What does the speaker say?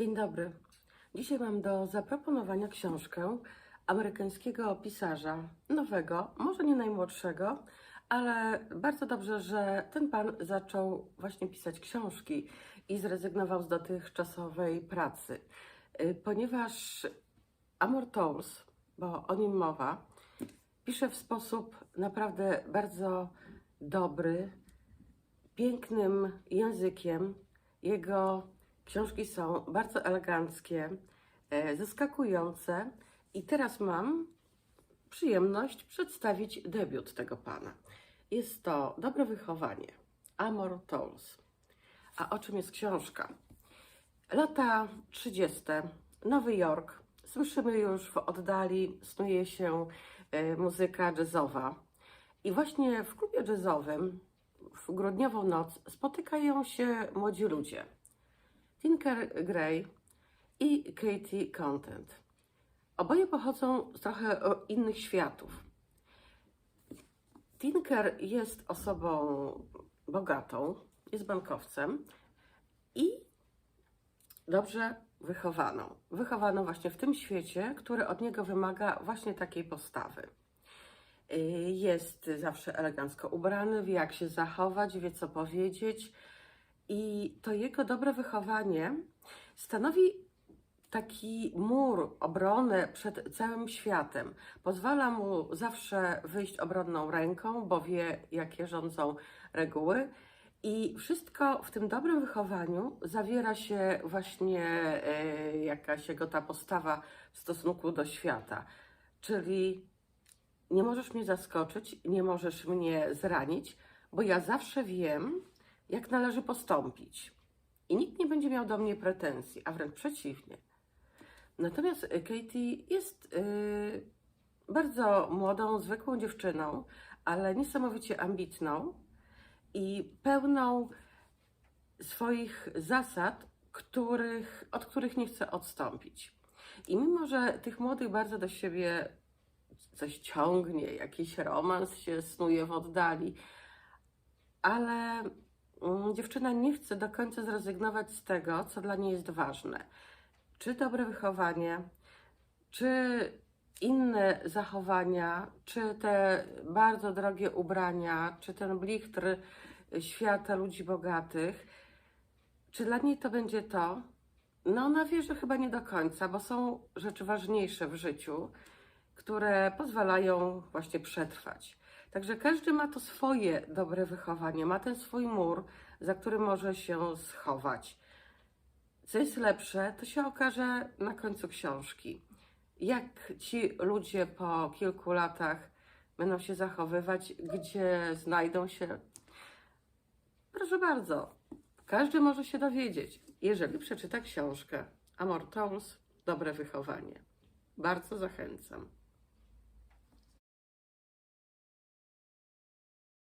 Dzień dobry. Dzisiaj mam do zaproponowania książkę amerykańskiego pisarza, nowego, może nie najmłodszego, ale bardzo dobrze, że ten pan zaczął właśnie pisać książki i zrezygnował z dotychczasowej pracy, Y, ponieważ Amor Towles, bo o nim mowa, pisze w sposób naprawdę bardzo dobry, pięknym językiem. Jego książki są bardzo eleganckie, e, zaskakujące i teraz mam przyjemność przedstawić debiut tego pana. Jest to Dobre Wychowanie, Amor Towles. A o czym jest książka? Lata 30. Nowy Jork. Słyszymy już w oddali, snuje się e, muzyka jazzowa. I właśnie w klubie jazzowym w grudniową noc spotykają się młodzi ludzie. Tinker Gray i Katie Content. Oboje pochodzą z trochę innych światów. Tinker jest osobą bogatą, jest bankowcem i dobrze wychowaną. Wychowaną właśnie w tym świecie, który od niego wymaga właśnie takiej postawy. Y, Jest zawsze elegancko ubrany, wie jak się zachować, wie co powiedzieć. I to jego dobre wychowanie stanowi taki mur, obronę przed całym światem. Pozwala mu zawsze wyjść obronną ręką, bo wie, jakie rządzą reguły. I wszystko w tym dobrym wychowaniu zawiera się właśnie e, jakaś jego ta postawa w stosunku do świata. Czyli nie możesz mnie zaskoczyć, nie możesz mnie zranić, bo ja zawsze wiem, jak należy postąpić. I nikt nie będzie miał do mnie pretensji, a wręcz przeciwnie. Natomiast y, Katie jest y, bardzo młodą, zwykłą dziewczyną, ale niesamowicie ambitną i pełną swoich zasad, których, od których nie chce odstąpić. I mimo, że tych młodych bardzo do siebie coś ciągnie, jakiś romans się snuje w oddali, ale dziewczyna nie chce do końca zrezygnować z tego, co dla niej jest ważne. Czy dobre wychowanie, czy inne zachowania, czy te bardzo drogie ubrania, czy ten blichtr świata ludzi bogatych, czy dla niej to będzie to? No, ona wie, że chyba nie do końca, bo są rzeczy ważniejsze w życiu, które pozwalają właśnie przetrwać. Także każdy ma to swoje dobre wychowanie, ma ten swój mur, za który może się schować. Co jest lepsze, to się okaże na końcu książki. Jak ci ludzie po kilku latach będą się zachowywać, gdzie znajdą się. Proszę bardzo, każdy może się dowiedzieć, jeżeli przeczyta książkę Amor Towles, Dobre Wychowanie. Bardzo zachęcam.